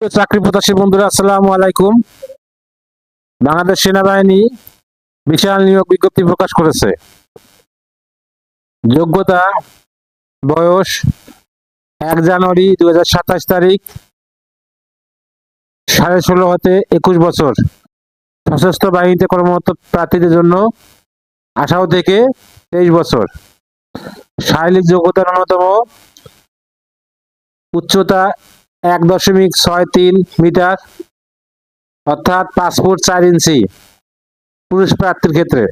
চাকরি প্রত্যাশী বন্ধুরা আলাইকুম। বাংলাদেশ সেনাবাহিনী বিশাল নিয়োগ বিজ্ঞপ্তি প্রকাশ করেছে। যোগ্যতা, বয়স এক জানুয়ারি দু তারিখ, সাড়ে ষোলো হতে একুশ বছর। সশস্ত্র বাহিনীতে কর্মরত প্রার্থীদের জন্য আঠারো থেকে তেইশ বছর। শারীরিক যোগ্যতা অন্যতম উচ্চতা এক দশমিক ছয় তিন মিটার, অর্থাৎ পাঁচ ফুট চার ইঞ্চি পুরুষ প্রার্থীর ক্ষেত্রে।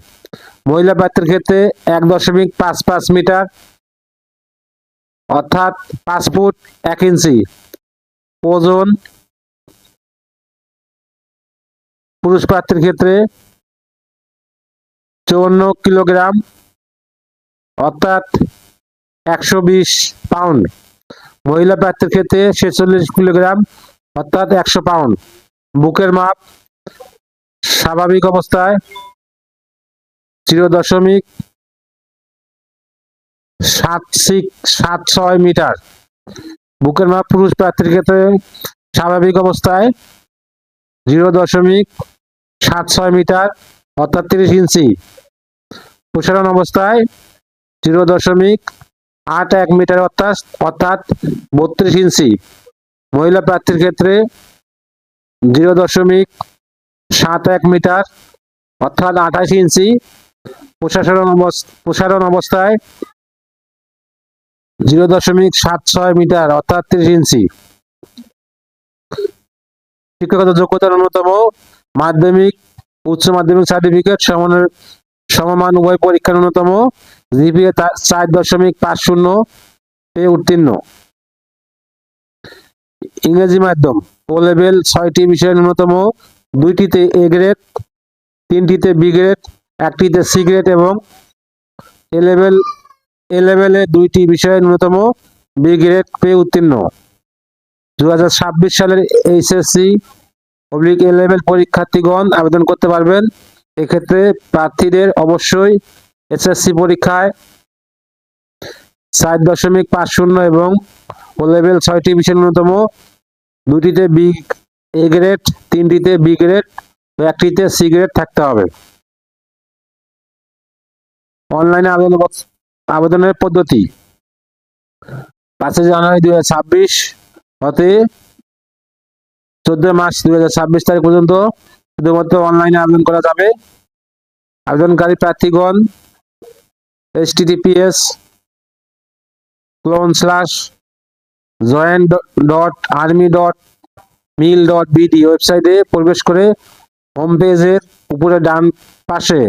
মহিলা প্রার্থীর ক্ষেত্রে এক দশমিক পাঁচ পাঁচ মিটার, অর্থাৎ পাঁচ ফুট এক ইঞ্চি। ওজন পুরুষ প্রার্থীর ক্ষেত্রে চুয়ান্ন কিলোগ্রাম, অর্থাৎ একশো বিশ পাউন্ড। মহিলা প্রার্থীর ক্ষেত্রে ছেচল্লিশ কিলোগ্রাম, অর্থাৎ একশো পাউন্ড। বুকের মাপ, স্বাভাবিক অবস্থায় জিরো দশমিক সাত সাত ছয় মিটার। বুকের মাপ পুরুষ প্রার্থীর ক্ষেত্রে স্বাভাবিক অবস্থায় জিরো দশমিক সাত ছয় মিটার, অর্থাৎ তিরিশ ইঞ্চি। প্রসারণ অবস্থায় জিরো দশমিক আট এক মিটার অর্থাৎ অর্থাৎ বত্রিশ ইঞ্চি। মহিলা প্রার্থীর ক্ষেত্রে জিরো দশমিক সাত এক মিটার, অর্থাৎ আঠাশ ইঞ্চি। অবস- প্রসারণ অবস্থায় জিরো দশমিক সাত ছয় মিটার, অর্থাৎ তিরিশ ইঞ্চি। শিক্ষাগত যোগ্যতার অন্যতম মাধ্যমিক, উচ্চ মাধ্যমিক সার্টিফিকেট সমানের সমমান উভয় পরীক্ষার অন্যতম জিপিএ চার দশমিক পাঁচ শূন্য পেয়ে উত্তীর্ণ। ইংরেজি মাধ্যম ও লেভেল ছয়টি বিষয়ের ন্যূনতম, দুইটিতে এ গ্রেড তিনটিতে বি গ্রেড একটিতে সি গ্রেড এবং এ লেভেল এ লেভেলে দুইটি বিষয়ের ন্যূনতম বি গ্রেড পেয়ে উত্তীর্ণ। দু হাজার ছাব্বিশ সালের এইচএসসি অবলিক এ লেভেল পরীক্ষার্থীগণ আবেদন করতে পারবেন এক্ষেত্রে প্রার্থীদের অবশ্যই এসএসসি পরীক্ষায় চার দশমিক পাঁচ শূন্য এবং ও লেভেল ছয়টি বিষয়ের ন্যূনতম দুটিতে বি এ গ্রেড তিনটিতে বি গ্রেড ও একটিতে সি গ্রেড থাকতে হবে। অনলাইনে আবেদন আবেদনের পদ্ধতি। পাঁচই জানুয়ারি দুই হাজার ছাব্বিশ হতে চোদ্দ মার্চ দুই হাজার ছাব্বিশ তারিখ পর্যন্ত শুধুমাত্র অনলাইনে আবেদন করা যাবে। আবেদনকারী প্রার্থীগণ HTTPS colon slash join dot army dot mil dot BD ওয়েবসাইটে প্রবেশ করে হোম পেজের উপরে ডান পাশে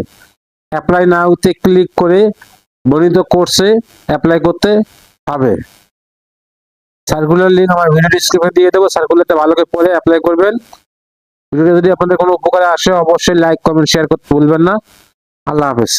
অ্যাপ্লাই নাওতে ক্লিক করে বর্ণিত কোর্সে অ্যাপ্লাই করতে হবে। সার্কুলার লিঙ্ক আমার ভিডিও ডিসক্রিপশনে দিয়ে দেবো। সার্কুলারটা ভালো করে পড়ে অ্যাপ্লাই করবেন। ভিডিওটা যদি আপনাদের কোনো উপকারে আসে, অবশ্যই লাইক কমেন্ট শেয়ার করতে ভুলবেন না। আল্লাহ হাফেজ।